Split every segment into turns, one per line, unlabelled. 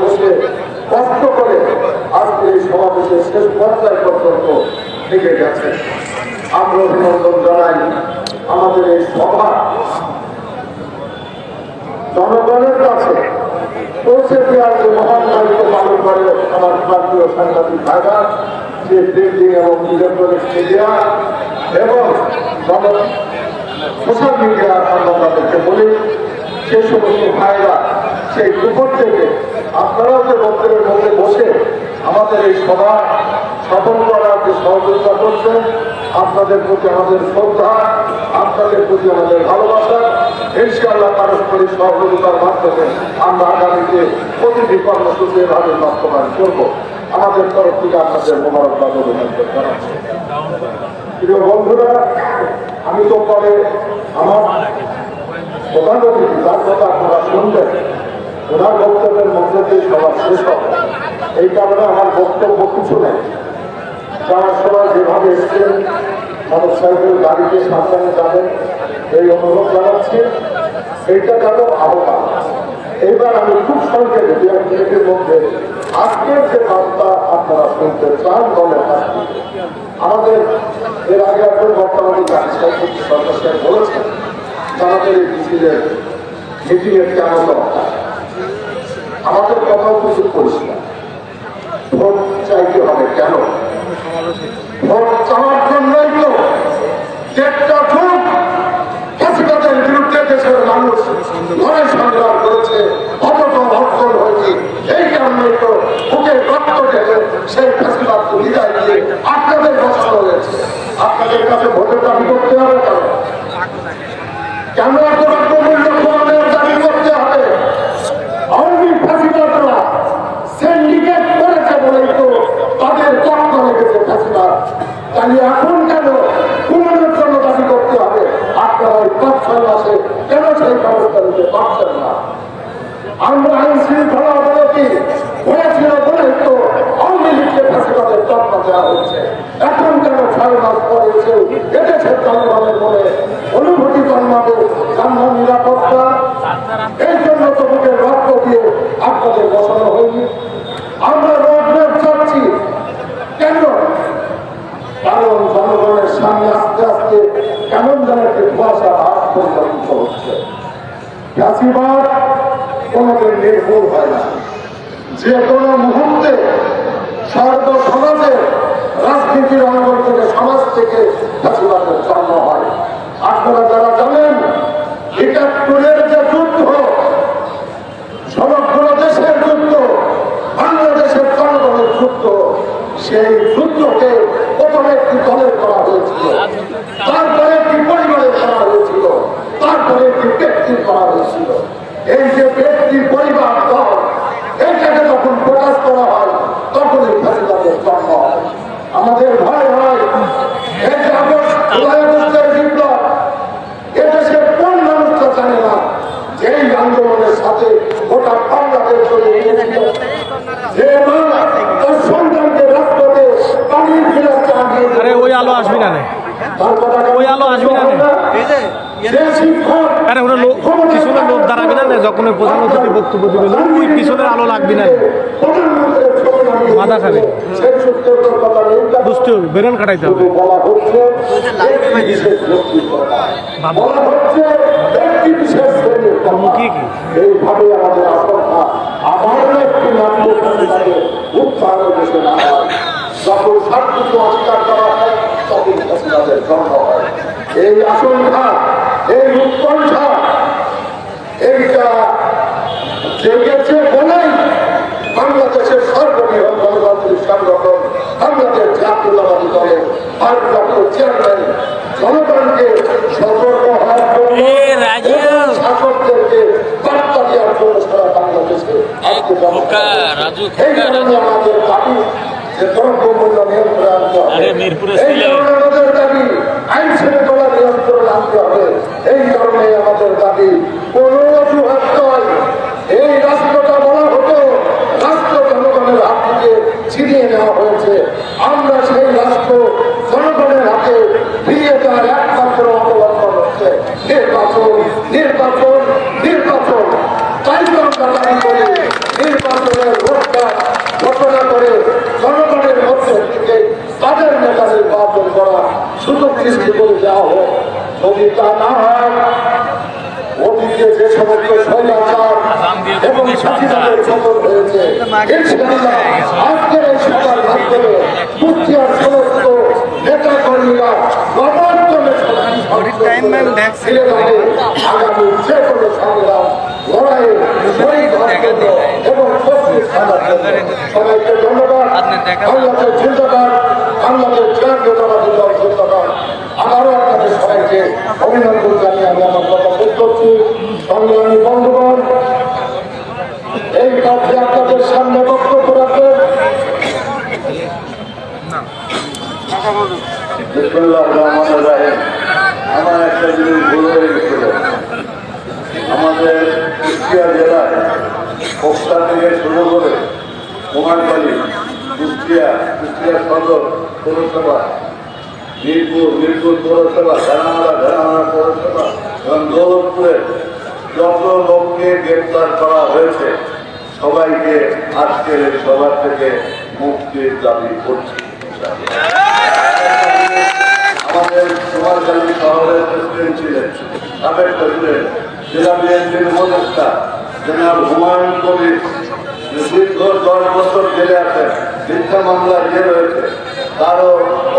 বসে কষ্ট করে আজকে এই সমাবেশের শেষ পর্যায় পর্যন্ত থেকে গেছে। আমরা অভিনন্দন জানাই আমাদের এই সভা। জনগণের কাছে পৌঁছে দেওয়ার যে মহান দায়িত্ব পালন করে আমার জাতীয় সাংবাদিক ভাইরা, যে এবং ইলেকট্রনিক্স মিডিয়া এবং সোশ্যাল মিডিয়া আমরা বলি সে সমস্ত ভাইরা সেই দুপুর থেকে আপনারাও যে বক্তব্যের মধ্যে বসে আমাদের এই সভা সফল করার যে সহযোগিতা করছেন, আপনাদের প্রতি আমাদের শ্রদ্ধা, আপনাদের প্রতি আমাদের ভালোবাসা, ইনশাআল্লাহ পারস্পরিক সহযোগিতার মাধ্যমে আমরা আগামীতে প্রতিটি কর্মসূচি এভাবে বাস্তবায়ন করব। আমাদের তরফ থেকে আপনাদের মোবারকবাদ অভিনন্দন প্রিয় বন্ধুরা, আমি তো পরে আমার প্রধান অতিথি যার কথা আপনারা শুনবেন। ওনার বক্তব্যের মধ্যে দিয়ে সবার শেষ হবে। এই কারণে আমার বক্তব্য কিছু নেই। যারা সবাই যেভাবে এসছেন মোটর সাইকেল গাড়িতে সাবধানে যাবেন। এই অনুরোধ জানাচ্ছি। এইটা গেল আহ্বান। এইবার আমি খুব সংক্ষেপে দু এক মিনিটের মধ্যে। আজকের যে বার্তা আপনারা শুনতে চান দলের আমাদের এর আগে একজন বর্তমানে সরকার বলেছেন আমাদের এই মিছিলের মিটিংয়ের কেন দরকার? আমাদের কথাও কিছু পরিষ্কার ভোট চাইতে হবে কেন? ভোট চাওয়ার জন্যই তো দেড়টা যুগ ফ্যাসিবাদের বিরুদ্ধে দেশের মানুষ লড়াই সংগ্রাম করেছে আপনাদের আপনাদের কাছে ভোটের দাবি করতে হবে কেন? কেন এত রক্ত মূল্য প্রমাণের দাবি করতে হবে আওয়ামী ফ্যাসিবাদরা সিন্ডিকেট করেছে বলেই তো তাদের চক্র লেগেছে ফ্যাসিবাদ তাই এখন কেন কুমারের জন্য দাবি করতে হবে? আপনারা ওই পাঁচ ছয় মাসে কেন সেই ব্যবস্থা নিতে পারছেন না? আমরা আইন শৃঙ্খলা অবনতি হয়েছিল বলেই তো আওয়ামী লীগকে ফ্যাসিবাদের চক্র দেওয়া হচ্ছে এখন কেন ছয় মাস পরে এসেও এদেশের জনগণের মনে অনুভূতি জন্মাবে? সামনে নিরাপত্তা, এই জন্য তোমাকে রক্ত দিয়ে আপনাদের বসানো হয়নি। আমরা রোডম্যাপ চাচ্ছি কেন কারণ জনগণের সামনে আস্তে আস্তে কেমন যেন একটি কুয়াশা ভাব পরিবর্তিত হচ্ছে ফ্যাসিবাদ কোনোদিন নির্ভুল হয় না। যে কোনো মুহূর্তে সর্ব সমাজে রাজনীতির অঙ্গন থেকে সমাজ থেকে ফ্যাসিবাদের জন্ম হয় আপনারা যারা জানেন একাত্তরের যে যুদ্ধ সমগ্র দেশের যুদ্ধ বাংলাদেশের জনগণের যুদ্ধ সেই যুদ্ধকে প্রথমে একটি দলের করা হয়েছিল তারপরে একটি পরিবারের করা হয়েছিল তারপরে একটি ব্যক্তির করা হয়েছিল এই যে ব্যক্তি পরিবার দল এইটাকে যখন প্রকাশ করা হয় তখন এই ফেসিলাদের জন্ম হয় আমাদের ভয় হয় এই যে আগস্ট জুলাই আগস্টের বিপ্লব এদেশের কোন মানুষটা জানে না যে এই আন্দোলনের সাথে গোটা বাংলাদেশ চলে গিয়েছিল যে মা তার সন্তানকে রাজপথে পানির ফিরাতে আগিয়ে
আরে ওই আলো আসবি না রে। ওই আলো আসবি না রে। আরে ওরা লোক পিছনে লোক দাঁড়াবি না যখন ওই প্রধান বক্তব্য দিবে, ওই পিছনের আলো লাগবি না মাথা খাবে। বুঝতে হবে, বেরোন কাটাইতে হবে?
এইভাবে আমাদের একটি প্রতিবাদে দেশে না। হয় যখন সবকিছু অস্বীকার করা হয়, তখন ফেসিলাদের জন্ম হয়। এই আশঙ্কা, এই উৎকণ্ঠা, এইটা জেগেছে বলেই বাংলাদেশের সর্ববৃহৎ গণতান্ত্রিক সংগঠন বাংলাদেশ জাতীয়তাবাদী দলের ভারপ্রাপ্ত চেয়ারম্যান জনগণকে সতর্ক হওয়ার জন্য
এ রাজু!
এবং শাসকদেরকে বার্তা দেওয়ার জন্য সারা বাংলাদেশে আজকে
খোকা, রাজু খোকা,
এই কারণে আমাদের দাবি যে দ্রব্য মূল্য নিয়ন্ত্রণে আনতে হবে
আরে মিরপুরে
এই
ছিল।
কারণে আমাদের দাবি আইন শৃঙ্খলা নিয়ন্ত্রণে আনতে হবে এই কারণে আমাদের দাবি কোন অজুহাত নয় এই রাষ্ট্রটা বলা হতো রাষ্ট্র জনগণের হাত থেকে ছিনিয়ে নেওয়া হয়েছে আমরা সেই রাষ্ট্র জনগণের হাতে ফিরিয়ে দেওয়ার একমাত্র অবলম্বন হচ্ছে নির্বাচন নির্বাচন নির্বাচন তাই তো আমরা দাবি করি নির্বাচনের নির্বাচন করার সুযোগ সৃষ্টি করে দেওয়া হোক যদি তা না হয় অতীতে যে সমস্ত স্বৈরাচার এবং শাসিতাদের পতন হয়েছে ইনশাআল্লাহ আজকের এই সভার মাধ্যমে মুক্তির সমস্ত নেতা কর্মীরা গণতন্ত্রে ফিরে যাবে আগামী যে কোনো সংগ্রাম লড়াইয়ে শহীদ হওয়ার জন্য এবং শক্তি ছাড়ার জন্য সবাইকে ধন্যবাদ। জিন্দাবাদ। জাতীয়তাবাদী দল। আপনাদের সবাইকে অভিনন্দন জানিয়ে এই কাজে আপনাদের সামনে বক্তব্য রাখবেন আমার একটা জিনিস আমাদের কুষ্টিয়া জেলায় কোকসা থেকে শুরু করে কুমারখালী কুষ্টিয়া কুষ্টিয়া সদর পৌরসভা মিরপুর মিরপুর পৌরসভা ঘেরামারা ঘেরামারা পৌরসভা এবং দৌলতপুরের যত লোককে গ্রেপ্তার করা হয়েছে, সবাইকে আজকের সভা থেকে মুক্তির দাবি করছি। আমাদের কুমারখালী শহরের প্রেসিডেন্ট ছিলেন, সাবেক প্রেসিডেন্ট, জেলা বিএনপির উপদেষ্টা, জেনারেল হুমায়ুন কবির। দীর্ঘ দশ বছর জেলে আছেন, মিথ্যা মামলা যে রয়েছে। তারও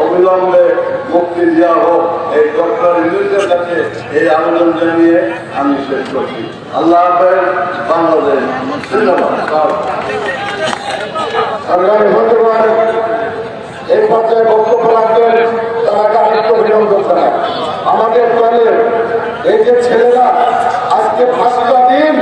অবিলম্বে মুক্তি দেওয়া হোক। এই ডক্টর ইউনুসের কাছে এই আবেদন জানিয়ে আমি শেষ করছি। আল্লাহ হাফেজ, বাংলাদেশ। ধন্যবাদ। এই পর্যায়ে বক্তব্য রাখবেন তারা আরেকটু অভিনন্দন জানায় আমাদের দলের এই যে ছেলেরা আজকে পাঁচটা দিন